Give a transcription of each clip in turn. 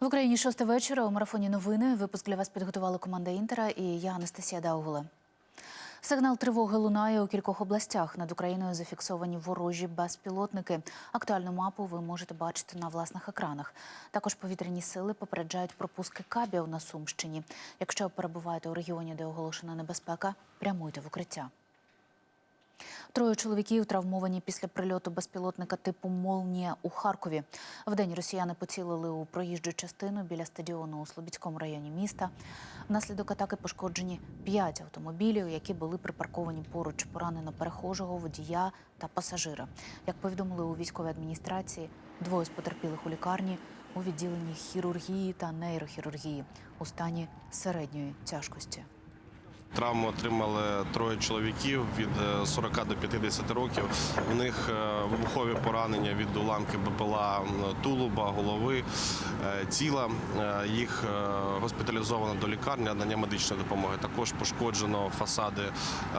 В Україні шоста вечора у марафоні новини. Випуск для вас підготувала команда Інтера і я Анастасія Даугула. Сигнал тривоги лунає у кількох областях. Над Україною зафіксовані ворожі безпілотники. Актуальну мапу ви можете бачити на власних екранах. Також повітряні сили попереджають про пуски кабів на Сумщині. Якщо перебуваєте у регіоні, де оголошена небезпека, прямуйте в укриття. Троє чоловіків травмовані після прильоту безпілотника типу Молнія у Харкові. Вдень росіяни поцілили у проїжджу частину біля стадіону у Слобідському районі міста. Внаслідок атаки пошкоджені п'ять автомобілів, які були припарковані поруч. Поранено перехожого, водія та пасажира. Як повідомили у військовій адміністрації, двоє з потерпілих у лікарні у відділенні хірургії та нейрохірургії у стані середньої тяжкості. Травму отримали троє чоловіків від е, 40 до 50 років. У них е, вибухові поранення від уламків БПЛА тулуба, голови, е, тіла. Е, Їх е, госпіталізовано до лікарні, надання медичної допомоги. Також пошкоджено фасади е,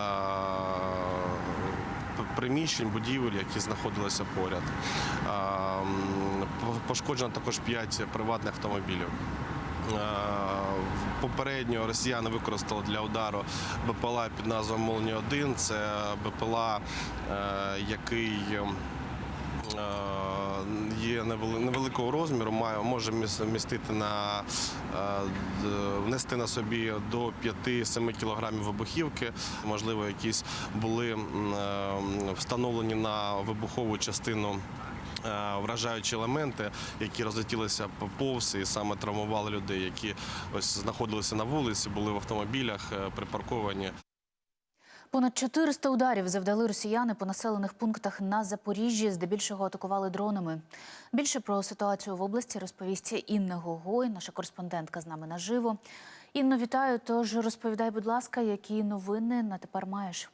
приміщень, будівель, які знаходилися поряд. Е, Пошкоджено також 5 приватних автомобілів. Е, Попередньо росіяни використали для удару БПЛА під назвою Молні 1 Це БПЛА, е, який е, є невели- невеликого розміру, має може міс- містити на внести на собі до 5-7 кілограмів вибухівки. Можливо, якісь були встановлені на вибухову частину вражаючі елементи, які розлетілися по- повз і саме травмували людей, які ось знаходилися на вулиці, були в автомобілях, е, припарковані. Понад 400 ударів завдали росіяни по населених пунктах на Запоріжжі, здебільшого атакували дронами. Більше про ситуацію в області розповість Інна Гогой, наша кореспондентка з нами наживо. Інно, вітаю. Тож розповідай, будь ласка, які новини на тепер маєш?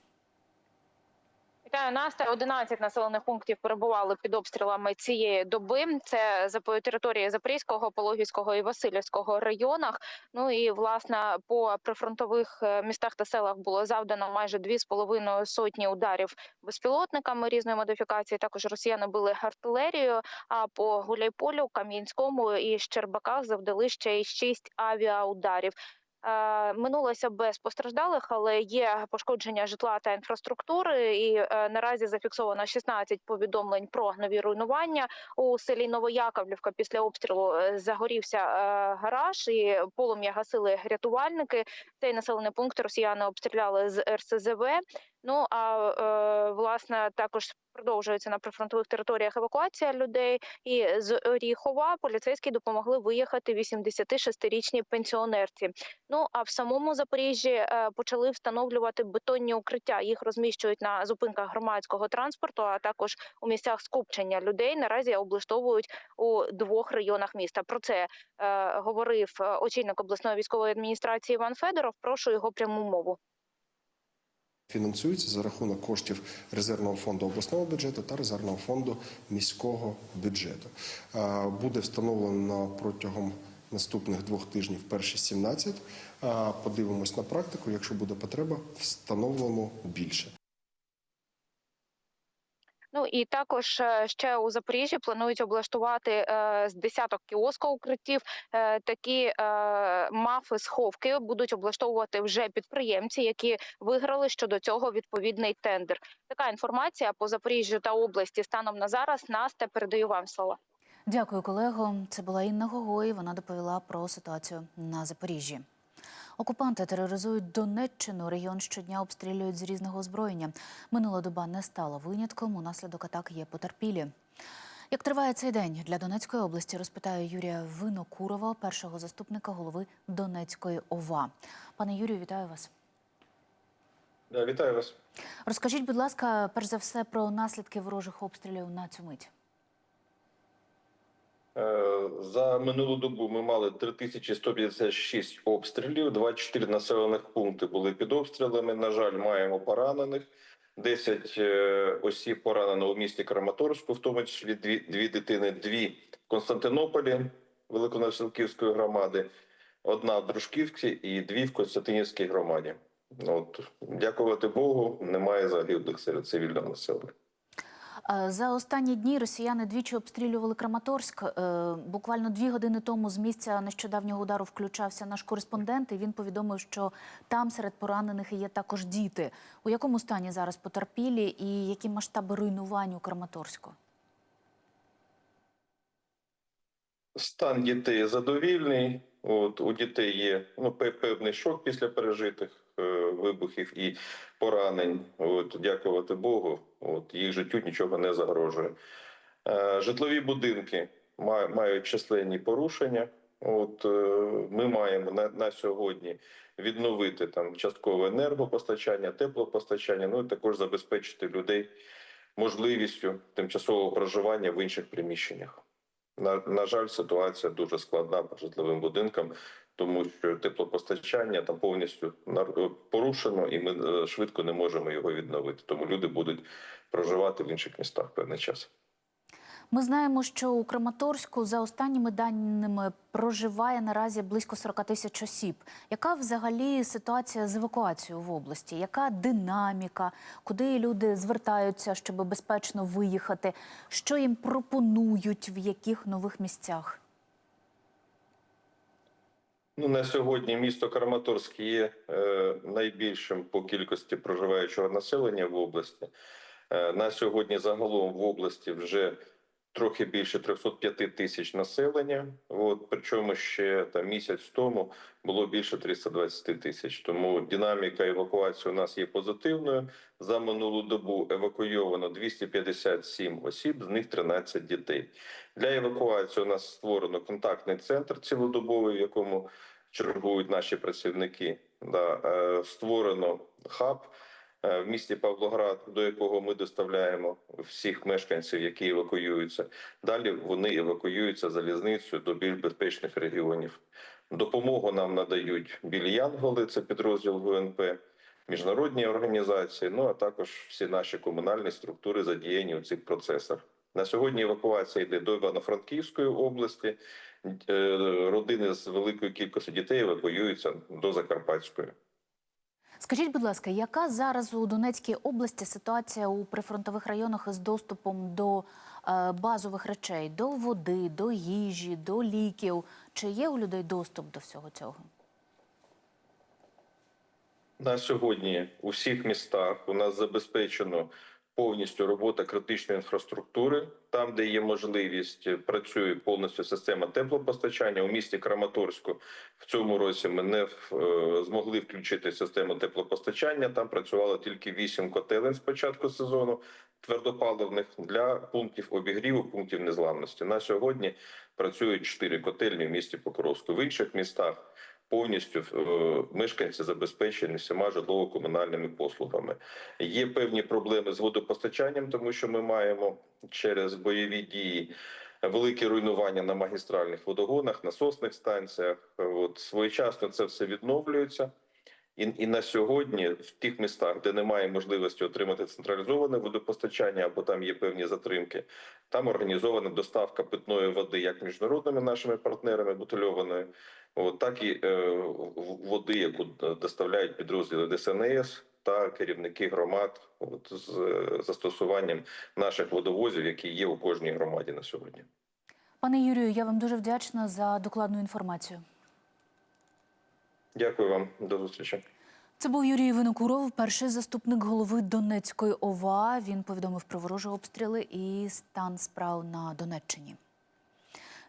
Вітаю Настя. 11 населених пунктів перебували під обстрілами цієї доби. Це за території Запорізького, Пологівського і Васильівського районах. Ну і власне по прифронтових е, містах та селах було завдано майже дві з половиною сотні ударів безпілотниками різної модифікації. Також росіяни били артилерією. А по Гуляйполю, Кам'янському і Щербаках завдали ще й шість авіаударів. Е, Минулося без постраждалих, але є пошкодження житла та інфраструктури. І е, наразі зафіксовано 16 повідомлень про нові руйнування у селі Новояковлівка. Після обстрілу е, загорівся гараж, і полум'я гасили рятувальники. Цей населений пункт росіяни обстріляли з РСЗВ. Ну а е, власне також продовжується на прифронтових територіях евакуація людей. І з Оріхова поліцейські допомогли виїхати 86-річній пенсіонерці. Ну а в самому Запоріжжі е, почали встановлювати бетонні укриття. Їх розміщують на зупинках громадського транспорту, а також у місцях скупчення людей. Наразі облаштовують у двох районах міста. Про це е, говорив е, очільник обласної військової адміністрації Іван Федоров. Прошу його пряму мову. Фінансується за рахунок коштів резервного фонду обласного бюджету та резервного фонду міського бюджету. Буде встановлено протягом наступних двох тижнів перші 17. Е, Подивимось на практику. Якщо буде потреба, встановимо більше. Ну і також е, ще у Запоріжжі планують облаштувати е, з десяток кіоско-укриттів. Е, Такі мафи сховки будуть облаштовувати вже підприємці, які виграли щодо цього відповідний тендер. Така інформація по Запоріжжю та області станом на зараз. Настя передаю вам слово. Дякую, колего. Це була Інна Гогой. Вона доповіла про ситуацію на Запоріжжі. Окупанти тероризують Донеччину. Регіон щодня обстрілюють з різного озброєння. Минула доба не стала винятком. Унаслідок атак є потерпілі. Як триває цей день для Донецької області, розпитаю Юрія Винокурова, першого заступника голови Донецької ОВА. Пане Юрію, вітаю вас. Да, вітаю вас. Розкажіть, будь ласка, перш за все про наслідки ворожих обстрілів на цю мить. Е, За минулу добу ми мали 3156 обстрілів, 24 населених пункти були під обстрілами. На жаль, маємо поранених. 10 е, осіб поранено у місті Краматорську, в тому числі дві, дві дитини, дві в Константинополі Великонаселківської громади, одна в Дружківці і дві в Константинівській громаді. От, дякувати Богу, немає загиблих серед цивільного населення. Е, За останні дні росіяни двічі обстрілювали Краматорськ. Е, Буквально дві години тому з місця нещодавнього удару включався наш кореспондент. і Він повідомив, що там серед поранених є також діти. У якому стані зараз потерпілі і які масштаби руйнувань у Краматорську? Стан дітей задовільний. От у дітей є ну певний шок після пережитих е, вибухів і поранень. От дякувати Богу. От їх життю нічого не загрожує. Е, житлові будинки ма- мають численні порушення. От е, ми маємо на, на сьогодні відновити там часткове енергопостачання, теплопостачання. Ну і також забезпечити людей можливістю тимчасового проживання в інших приміщеннях. На, на жаль, ситуація дуже складна по житловим будинкам, тому що теплопостачання там повністю нар- порушено, і ми е, швидко не можемо його відновити. Тому люди будуть проживати в інших містах певний час. Ми знаємо, що у Краматорську за останніми даними проживає наразі близько 40 тисяч осіб. Яка взагалі ситуація з евакуацією в області? Яка динаміка? Куди люди звертаються, щоб безпечно виїхати? Що їм пропонують в яких нових місцях? Ну на сьогодні місто Краматорськ є е, найбільшим по кількості проживаючого населення в області. Е, на сьогодні загалом в області вже трохи більше 305 тисяч населення. От причому ще там місяць тому було більше 320 тисяч. Тому динаміка евакуації у нас є позитивною. За минулу добу евакуйовано 257 осіб, з них 13 дітей. Для евакуації у нас створено контактний центр цілодобовий, в якому чергують наші працівники. Да, е, створено хаб в місті Павлоград, до якого ми доставляємо всіх мешканців, які евакуюються. Далі вони евакуюються залізницею до більш безпечних регіонів. Допомогу нам надають білі Янголи, це підрозділ ГУНП, міжнародні організації, ну а також всі наші комунальні структури задіяні у цих процесах. На сьогодні евакуація йде до Івано-Франківської області. Е, Родини з великою кількістю дітей евакуюються до Закарпатської. Скажіть, будь ласка, яка зараз у Донецькій області ситуація у прифронтових районах із доступом до е, базових речей, до води, до їжі, до ліків? Чи є у людей доступ до всього цього? На сьогодні у всіх містах у нас забезпечено повністю робота критичної інфраструктури. Там, де є можливість, працює повністю система теплопостачання. У місті Краматорську в цьому році ми не е, змогли включити систему теплопостачання. Там працювало тільки 8 котелень з початку сезону твердопаливних для пунктів обігріву, пунктів незламності. На сьогодні працюють 4 котельні в місті Покровську. В інших містах повністю е, мешканці забезпечені всіма житлово-комунальними послугами. Є певні проблеми з водопостачанням, тому що ми маємо через бойові дії Великі руйнування на магістральних водогонах, насосних станціях. От своєчасно це все відновлюється. І, і на сьогодні в тих містах, де немає можливості отримати централізоване водопостачання, або там є певні затримки, там організована доставка питної води як міжнародними нашими партнерами бутильованої, от, так і е, води, яку доставляють підрозділи ДСНС та керівники громад, от, з застосуванням наших водовозів, які є у кожній громаді на сьогодні. Пане Юрію, я вам дуже вдячна за докладну інформацію. Дякую вам, до зустрічі. Це був Юрій Винокуров, перший заступник голови Донецької ОВА. Він повідомив про ворожі обстріли і стан справ на Донеччині.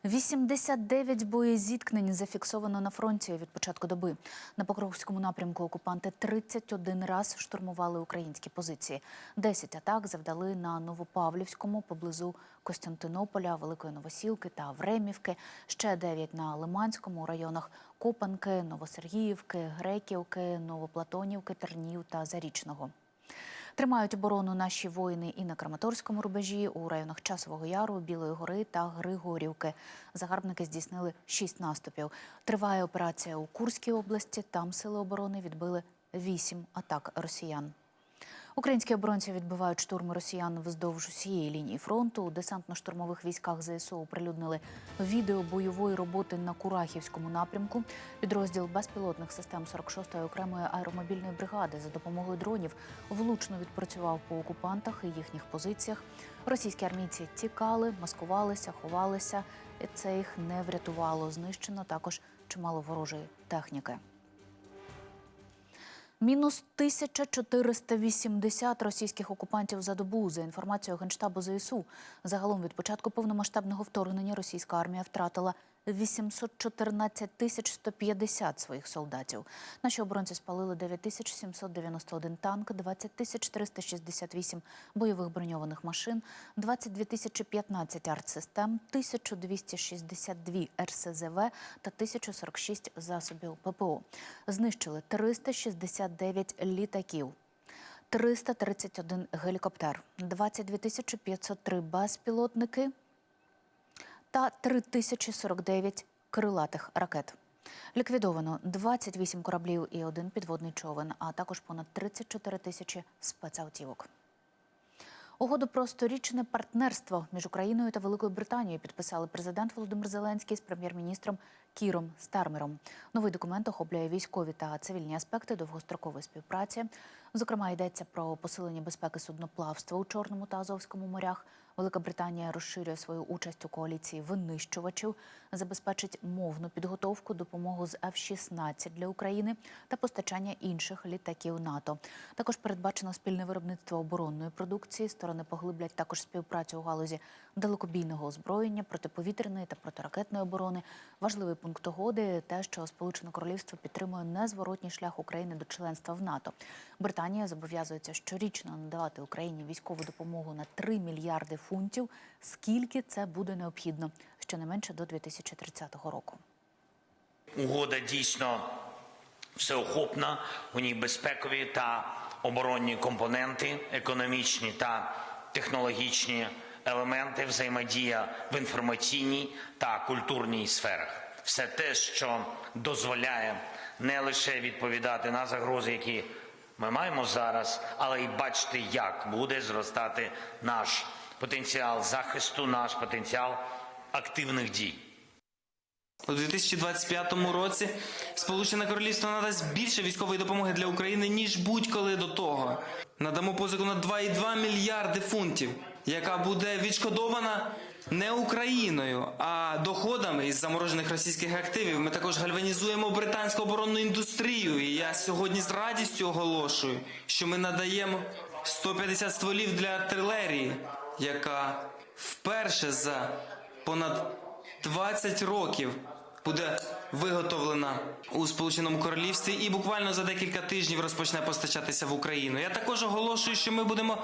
89 боєзіткнень зафіксовано на фронті від початку доби. На Покровському напрямку окупанти 31 раз штурмували українські позиції. 10 атак завдали на Новопавлівському поблизу Костянтинополя, Великої Новосілки та Времівки. Ще 9 на Лиманському районах Копанки, Новосергіївки, Греківки, Новоплатонівки, Тернів та Зарічного. Тримають оборону наші воїни і на Краматорському рубежі, у районах Часового Яру, Білої гори та Григорівки. Загарбники здійснили шість наступів. Триває операція у Курській області. Там сили оборони відбили вісім атак росіян. Українські оборонці відбивають штурми росіян вздовж усієї лінії фронту. У десантно-штурмових військах ЗСУ оприлюднили відео бойової роботи на Курахівському напрямку. Підрозділ безпілотних систем 46-ї окремої аеромобільної бригади за допомогою дронів влучно відпрацював по окупантах і їхніх позиціях. Російські армійці тікали, маскувалися, ховалися. І це їх не врятувало. Знищено також чимало ворожої техніки. Мінус 1480 російських окупантів за добу. За інформацією Генштабу ЗСУ. Загалом від початку повномасштабного вторгнення російська армія втратила 814 тисяч 150 своїх солдатів. Наші оборонці спалили 9791 танк, 20 тисяч 368 бойових броньованих машин, 22 тисячі 15 артсистем, 1262 РСЗВ та 1046 засобів ППО. Знищили 369 літаків. 331 гелікоптер, 22 тисячі 503 безпілотники та 3049 крилатих ракет. Ліквідовано 28 кораблів і один підводний човен, а також понад 34 тисячі спецавтівок. Угоду про сторічне партнерство між Україною та Великою Британією підписали президент Володимир Зеленський з прем'єр-міністром Кіром Стармером. Новий документ охоплює військові та цивільні аспекти довгострокової співпраці. Зокрема, йдеться про посилення безпеки судноплавства у Чорному та Азовському морях. Велика Британія розширює свою участь у коаліції винищувачів, забезпечить мовну підготовку, допомогу з F-16 для України та постачання інших літаків НАТО. Також передбачено спільне виробництво оборонної продукції. Сторони поглиблять також співпрацю у галузі далекобійного озброєння, протиповітряної та протиракетної оборони. Важливий пункт угоди те, що Сполучене Королівство підтримує незворотній шлях України до членства в НАТО. Британія зобов'язується щорічно надавати Україні військову допомогу на 3 мільярди фунтів. Скільки це буде необхідно? Щонайменше до 2030 року. Угода дійсно всеохопна. У ній безпекові та оборонні компоненти, економічні та технологічні елементи, взаємодія в інформаційній та культурній сферах. Все те, що дозволяє не лише відповідати на загрози, які ми маємо зараз, але й бачити, як буде зростати наш потенціал захисту, наш потенціал активних дій. У 2025 році Сполучене Королівство надасть більше військової допомоги для України ніж будь-коли до того. Надамо позику на 2,2 мільярди фунтів, яка буде відшкодована не Україною, а доходами із заморожених російських активів. Ми також гальванізуємо британську оборонну індустрію. І я сьогодні з радістю оголошую, що ми надаємо 150 стволів для артилерії, яка вперше за понад 20 років буде виготовлена у Сполученому Королівстві і буквально за декілька тижнів розпочне постачатися в Україну. Я також оголошую, що ми будемо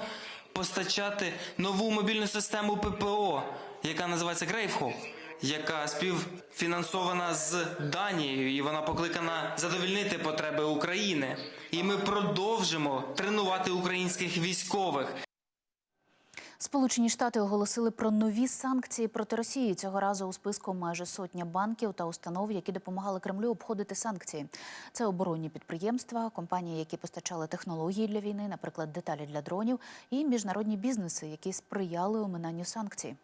постачати нову мобільну систему ППО, яка називається Грейфхоп, яка співфінансована з Данією, і вона покликана задовільнити потреби України. І ми продовжимо тренувати українських військових. Сполучені Штати оголосили про нові санкції проти Росії. Цього разу у списку майже сотня банків та установ, які допомагали Кремлю обходити санкції. Це оборонні підприємства, компанії, які постачали технології для війни, наприклад, деталі для дронів, і міжнародні бізнеси, які сприяли оминанню санкцій.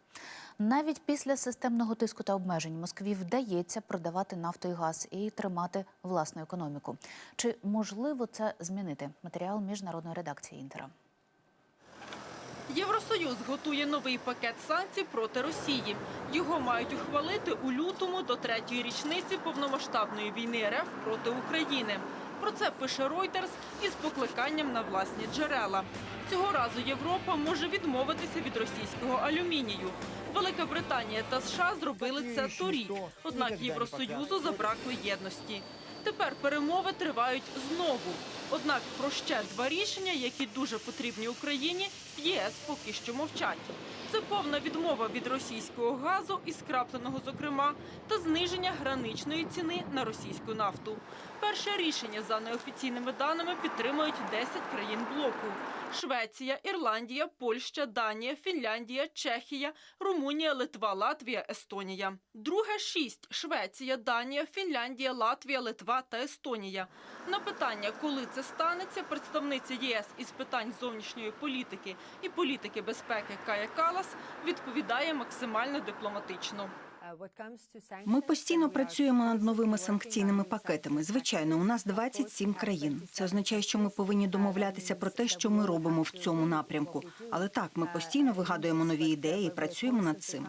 Навіть після системного тиску та обмежень Москві вдається продавати нафту і газ і тримати власну економіку. Чи можливо це змінити? Матеріал міжнародної редакції Інтера. Євросоюз готує новий пакет санкцій проти Росії. Його мають ухвалити у лютому до третьої річниці повномасштабної війни РФ проти України. Про це пише Reuters із покликанням на власні джерела. Цього разу Європа може відмовитися від російського алюмінію. Велика Британія та США зробили це торік. Однак Євросоюзу забракло єдності. Тепер перемови тривають знову. Однак про ще два рішення, які дуже потрібні Україні, в ЄС поки що мовчать. Це повна відмова від російського газу і скрапленого, зокрема, та зниження граничної ціни на російську нафту. Перше рішення за неофіційними даними підтримують 10 країн блоку: Швеція, Ірландія, Польща, Данія, Фінляндія, Чехія, Румунія, Литва, Латвія, Естонія. Друге шість Швеція, Данія, Фінляндія, Латвія, Литва та Естонія. На питання, коли це станеться, представниця ЄС із питань зовнішньої політики і політики безпеки Кая Калас відповідає максимально дипломатично. Ми постійно працюємо над новими санкційними пакетами. Звичайно, у нас 27 країн. Це означає, що ми повинні домовлятися про те, що ми робимо в цьому напрямку. Але так, ми постійно вигадуємо нові ідеї і працюємо над цим.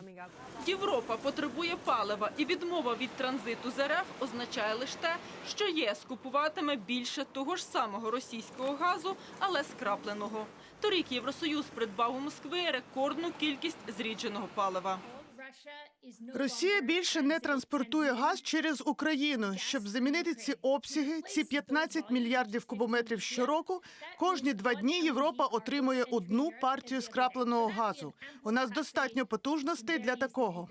Європа потребує палива, і відмова від транзиту з РФ означає лише те, що ЄС купуватиме більше того ж самого російського газу, але скрапленого. Торік Євросоюз придбав у Москви рекордну кількість зрідженого палива. Росія більше не транспортує газ через Україну, щоб замінити ці обсяги, ці 15 мільярдів кубометрів щороку. Кожні два дні Європа отримує одну партію скрапленого газу. У нас достатньо потужностей для такого.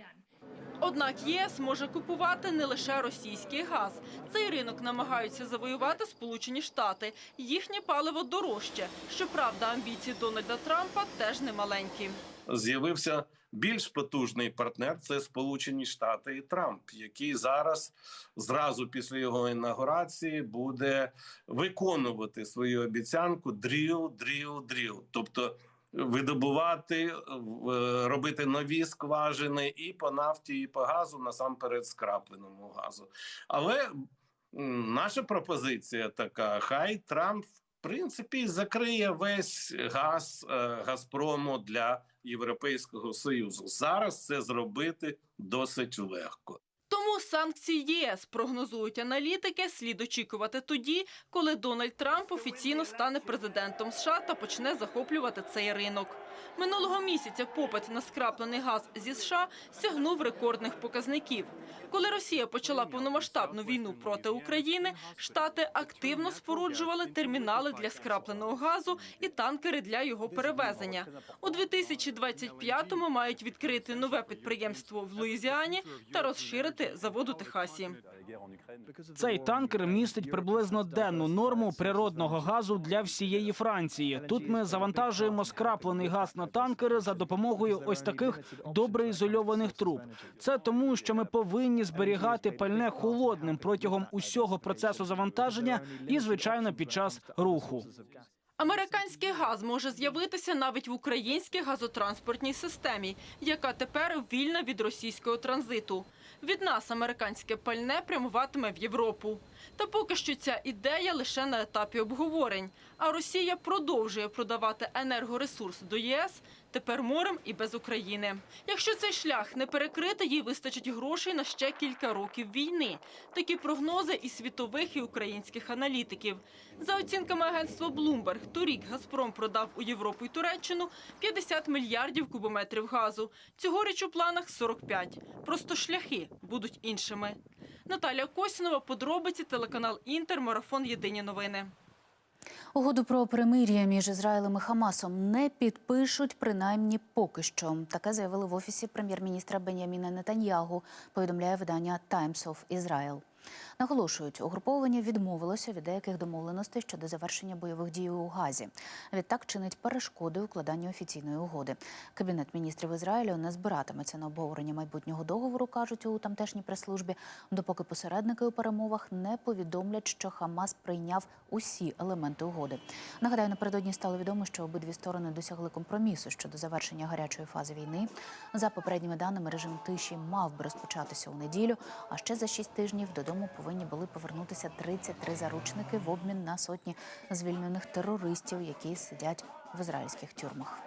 Однак ЄС може купувати не лише російський газ. Цей ринок намагаються завоювати Сполучені Штати. Їхнє паливо дорожче. Щоправда, амбіції Дональда Трампа теж немаленькі. з'явився більш потужний партнер це Сполучені Штати і Трамп, який зараз зразу після його інаугурації буде виконувати свою обіцянку дріл, дріл, дріл. тобто. Видобувати, в- робити нові скважини і по нафті, і по газу, насамперед скрапленому газу. Але наша пропозиція така: хай Трамп в принципі закриє весь газ е, Газпрому для Європейського союзу. Зараз це зробити досить легко. Тому санкції ЄС прогнозують аналітики. Слід очікувати тоді, коли Дональд Трамп офіційно стане президентом США та почне захоплювати цей ринок. Минулого місяця попит на скраплений газ зі США сягнув рекордних показників. Коли Росія почала повномасштабну війну проти України, штати активно споруджували термінали для скрапленого газу і танкери для його перевезення. У 2025-му мають відкрити нове підприємство в Луїзіані та розширити завод у Техасі. Цей танкер містить приблизно денну норму природного газу для всієї Франції. Тут ми завантажуємо скраплений газ на танкери за допомогою ось таких добре ізольованих труб. Це тому, що ми повинні зберігати пальне холодним протягом усього процесу завантаження і, звичайно, під час руху. Американський газ може з'явитися навіть в українській газотранспортній системі, яка тепер вільна від російського транзиту. Від нас американське пальне прямуватиме в Європу. Та поки що ця ідея лише на етапі обговорень. А Росія продовжує продавати енергоресурс до ЄС тепер морем і без України. Якщо цей шлях не перекрити, їй вистачить грошей на ще кілька років війни. Такі прогнози і світових, і українських аналітиків. За оцінками агентства Bloomberg, торік Газпром продав у Європу і Туреччину 50 мільярдів кубометрів газу. Цьогоріч у планах 45. Просто шляхи будуть іншими. Наталя Косінова, подробиці, телеканал Інтер, марафон Єдині новини. Угоду про перемир'я між Ізраїлем і Хамасом не підпишуть, принаймні поки що. Таке заявили в офісі прем'єр-міністра Беняміна Нетаньягу. Повідомляє видання Times of Israel. Наголошують, угруповання відмовилося від деяких домовленостей щодо завершення бойових дій у Газі. Відтак чинить перешкоди укладанню офіційної угоди. Кабінет міністрів Ізраїлю не збиратиметься на обговорення майбутнього договору, кажуть у тамтешній прес-службі, допоки посередники у перемовах не повідомлять, що Хамас прийняв усі елементи угоди. Нагадаю, напередодні стало відомо, що обидві сторони досягли компромісу щодо завершення гарячої фази війни. За попередніми даними, режим тиші мав би розпочатися у неділю, а ще за шість тижнів додому повинні були повернутися 33 заручники в обмін на сотні звільнених терористів, які сидять в ізраїльських тюрмах.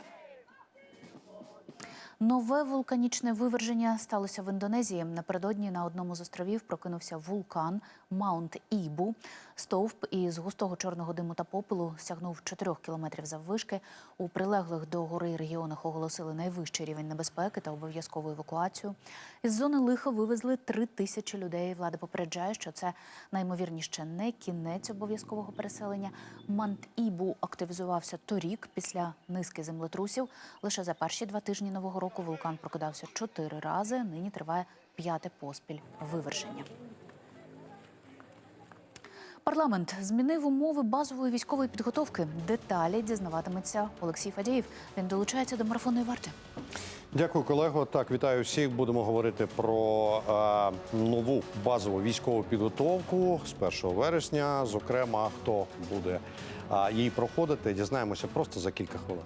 Нове вулканічне виверження сталося в Індонезії. Напередодні на одному з островів прокинувся вулкан Маунт Ібу. Стовп із густого чорного диму та попелу сягнув 4 кілометрів заввишки. У прилеглих до гори регіонах оголосили найвищий рівень небезпеки та обов'язкову евакуацію. Із зони лиха вивезли 3 тисячі людей. Влада попереджає, що це наймовірніше не кінець обов'язкового переселення. Мант Ібу активізувався торік після низки землетрусів. Лише за перші два тижні нового року вулкан прокидався чотири рази. Нині триває п'яте поспіль виверження. Парламент змінив умови базової військової підготовки. Деталі дізнаватиметься Олексій Фадєєв. Він долучається до марафонної варти. Дякую, колего. Так, вітаю всіх. Будемо говорити про е, нову базову військову підготовку з 1 вересня. Зокрема, хто буде е, її проходити, дізнаємося просто за кілька хвилин.